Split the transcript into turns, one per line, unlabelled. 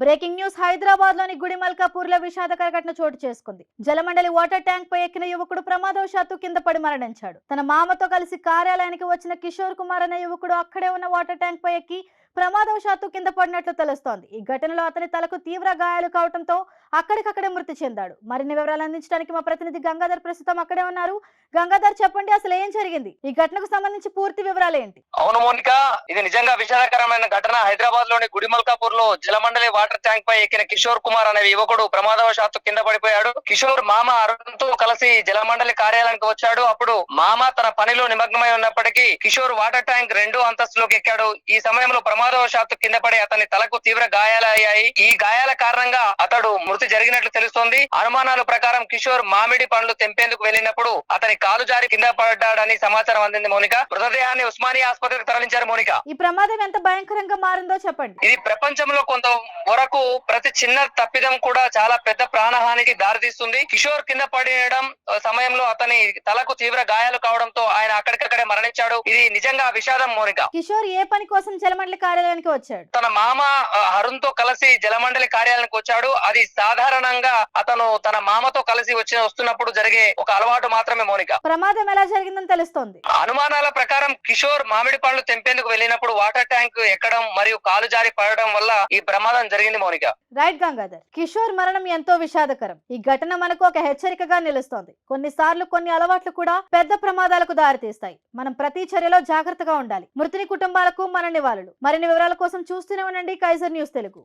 Breaking news హైదరాబాద్లోని గుడిమల్కాపూర్లో విషాదకర ఘటన చోటు చేసుకుంది. జలమండలి వాటర్ ట్యాంక్ పై ఎక్కిన యువకుడు ప్రమాదవశాత్తు కింద పడి మరణించాడు. తన మామతో కలిసి కార్యాలయానికి వచ్చిన కిషోర్ కుమార్ అనే యువకుడు అక్కడే ఉన్న వాటర్ ట్యాంక్ పై ఎక్కి ప్రమాదవశాత్తు కింద పడినట్లు తెలుస్తోంది. ఈ ఘటనలో అతని తలకు తీవ్ర గాయాలు కావడంతో అక్కడికక్కడే మృతి చెందాడు. మరిన్ని వివరాలు అందించడానికి మా ప్రతినిధి గంగాధర్ ప్రస్తుతం అక్కడే ఉన్నారు. గంగాధర్ చెప్పండి అసలు ఏం జరిగింది? ఈ ఘటనకు సంబంధించి పూర్తి వివరాలు ఏంటి?
అవును మోనిక ఇది నిజంగా విషాదకరమైన ఘటన. హైదరాబాద్లోని గుడిమల్కాపూర్లో జలమండలి వాటర్ ట్యాంక్ పై ఎక్కిన కిషోర్ కుమార్ అనే యువకుడు ప్రమాదవశాత్తు కింద పడిపోయాడు. కిషోర్ మామ అరుణ్తో కలిసి జలమండలి కార్యాలయానికి వచ్చాడు. అప్పుడు మామ తన పనిలో నిమగ్నమై ఉన్నప్పటికీ కిషోర్ వాటర్ ట్యాంక్ రెండో అంతస్తులోకి ఎక్కాడు. ఈ సమయంలో ప్రమాదవశాత్తు కింద పడి అతని తలకు తీవ్ర గాయాలయ్యాయి ఈ గాయాల కారణంగా అతడు మృతి జరిగినట్లు తెలుస్తోంది. అనుమానాల ప్రకారం కిషోర్ మామిడి పండ్లు తెంపేందుకు వెళ్ళినప్పుడు అతని కాలు జారి కింద పడ్డాడని సమాచారం అందింది మౌనిక. మృతదేహాన్ని ఉస్మానియా ఆసుపత్రికి తరలించారు మౌనిక.
ఈ ప్రమాదం ఎంత భయంకరంగా మారిందో చెప్పండి.
ఇది ప్రపంచంలో కొంత వరకు ప్రతి చిన్న తప్పిదం కూడా చాలా పెద్ద ప్రాణహానికి దారితీస్తుంది. కిషోర్ కింద పడేయడం సమయంలో అతని తలకు తీవ్ర గాయాలు కావడంతో ఆయన అక్కడికక్కడే మరణించాడు. ఇది నిజంగా విషాదం మౌనిక.
కిషోర్ ఏ పని కోసం జలమండలి కార్యాలయానికి వచ్చాడు.
తన మామ అరుణ్తో కలిసి జలమండలి కార్యాలయానికి వచ్చాడు. అది సాధారణంగా అతను తన మామతో కలిసి వచ్చి వస్తున్నప్పుడు జరిగే ఒక అలవాటు మాత్రమే మౌనిక.
ప్రమాదం ఎలా జరిగిందని తెలుస్తోంది.
అనుమానాల ప్రకారం కిషోర్ మామిడి పండ్లు తెంపేందుకు వెళ్ళినప్పుడు వాటర్ ట్యాంక్ ఎక్కడం మరియు కాలు జారి పడడం వల్ల ఈ ప్రమాదం జరిగింది మౌనిక.
రైట్ గంగాధర్ కిషోర్ మరణం ఎంతో విషాదకరం. ఈ ఘటన మనకు ఒక హెచ్చరికగా నిలుస్తోంది. కొన్నిసార్లు కొన్ని అలవాట్లు కూడా పెద్ద ప్రమాదాలకు దారితీస్తాయి. మనం ప్రతి చర్యలో జాగ్రత్తగా ఉండాలి. మృతుని కుటుంబాలకు మన నివాళులు. మరిన్ని వివరాల కోసం చూస్తూనే ఉండండి. Kaiser news Telugu.